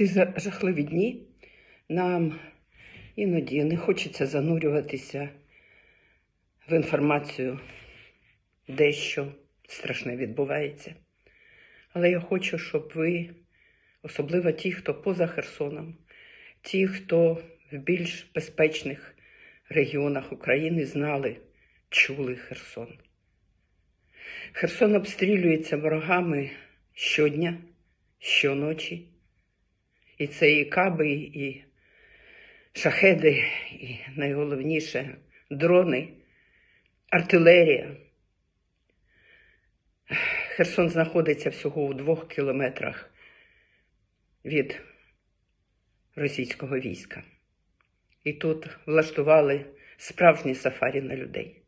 ці жахливі дні нам іноді не хочеться занурюватися в інформацію, де що страшне відбувається. Але я хочу, щоб ви, особливо ті, хто поза Херсоном, ті, хто в більш безпечних регіонах України знали, чули Херсон. Херсон обстрілюється ворогами щодня, щоночі. І це і каби, і шахеди, і найголовніше дрони, артилерія. Херсон знаходиться всього у двох кілометрах від російського війська. І тут влаштували справжні сафарі на людей.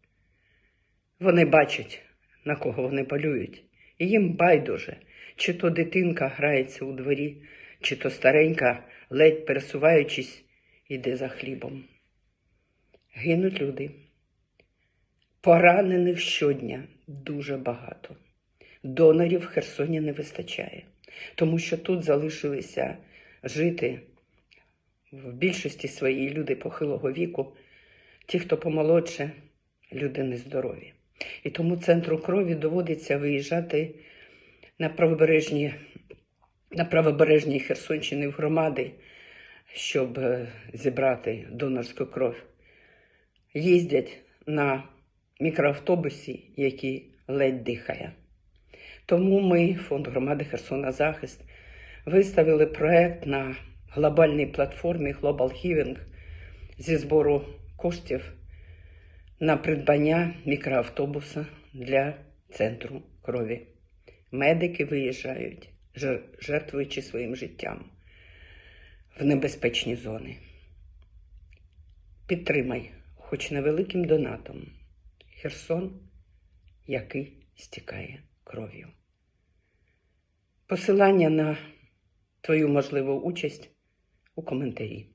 Вони бачать, на кого вони полюють, і їм байдуже, чи то дитинка грається у дворі, чи то старенька, ледь пересуваючись, іде за хлібом. Гинуть люди. Поранених щодня дуже багато. Донорів в Херсоні не вистачає, тому що тут залишилися жити в більшості своїй люди похилого віку, ті, хто помолодше, люди нездорові. І тому центру крові доводиться виїжджати на правобережні, на правобережній Херсонщини в громади, щоб е, зібрати донорську кров. Їздять на мікроавтобусі, який ледь дихає. Тому ми, фонд громади Херсона Захист, виставили проект на глобальній платформі Global Giving зі збору коштів на придбання мікроавтобуса для центру крові. Медики виїжджають, жертвуючи своїм життям в небезпечні зони. Підтримай, хоч невеликим донатом, Херсон, який стікає кров'ю. Посилання на твою можливу участь у коментарі.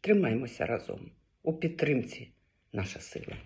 Тримаймося разом у підтримці наша сила.